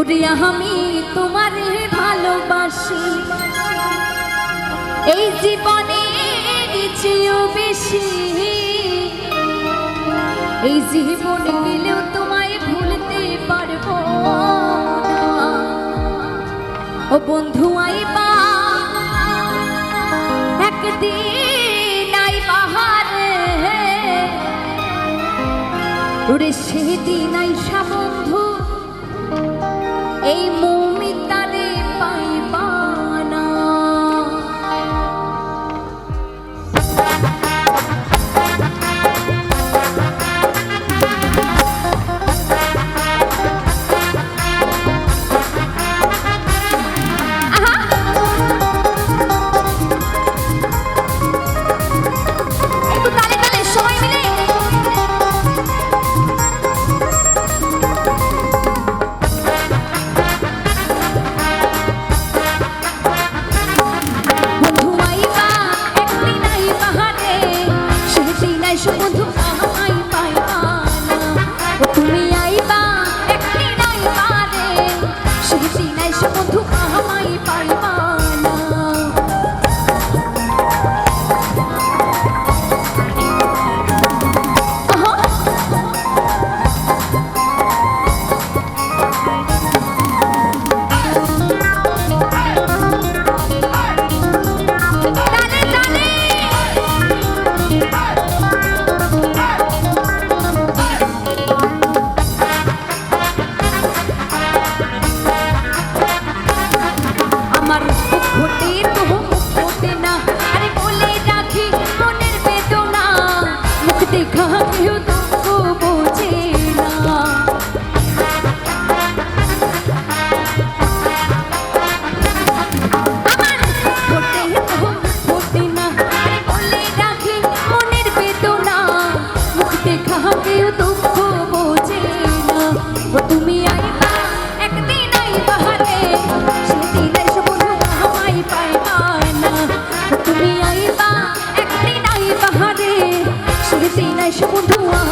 ওরে আমি তোমার ভালোবাসি। এই জীবনে চেয়েও বেশি। এই জীবন গেলেও তোমায় ভুলতে পারব ও বন্ধু আইবা, একদিন আইবা হারে। ওরে সেদিন আইসাবো देखा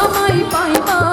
আমায় পাইবা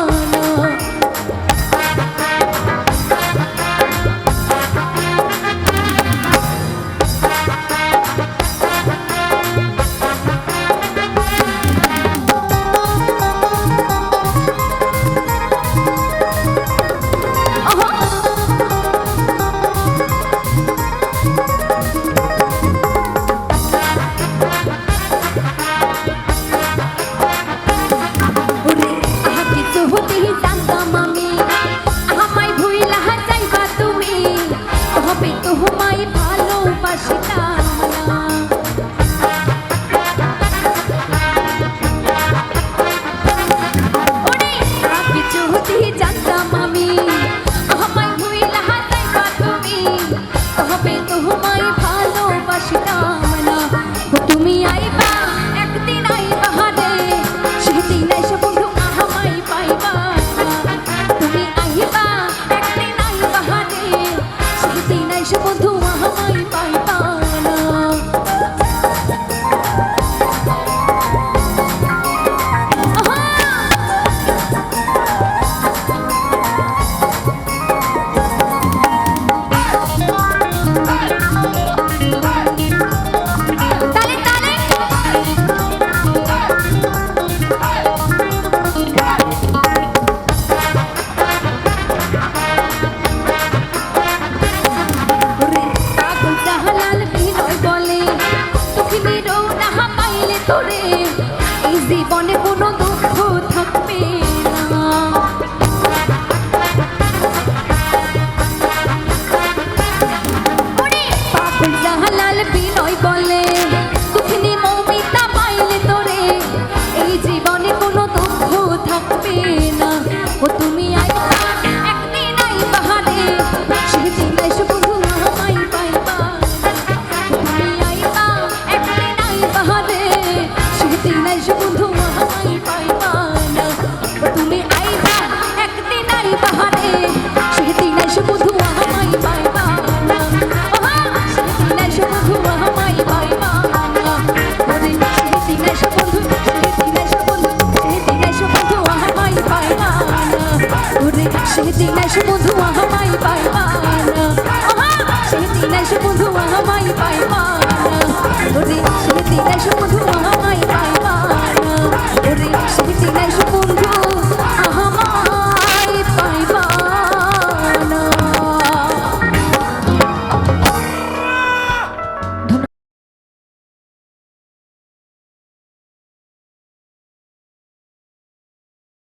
Hari. তোরে। এই জীবনে কোনো সেদিন এসে বন্ধু আমায় পাইবা না। আহা, সেদিন এসে বন্ধু না ওরে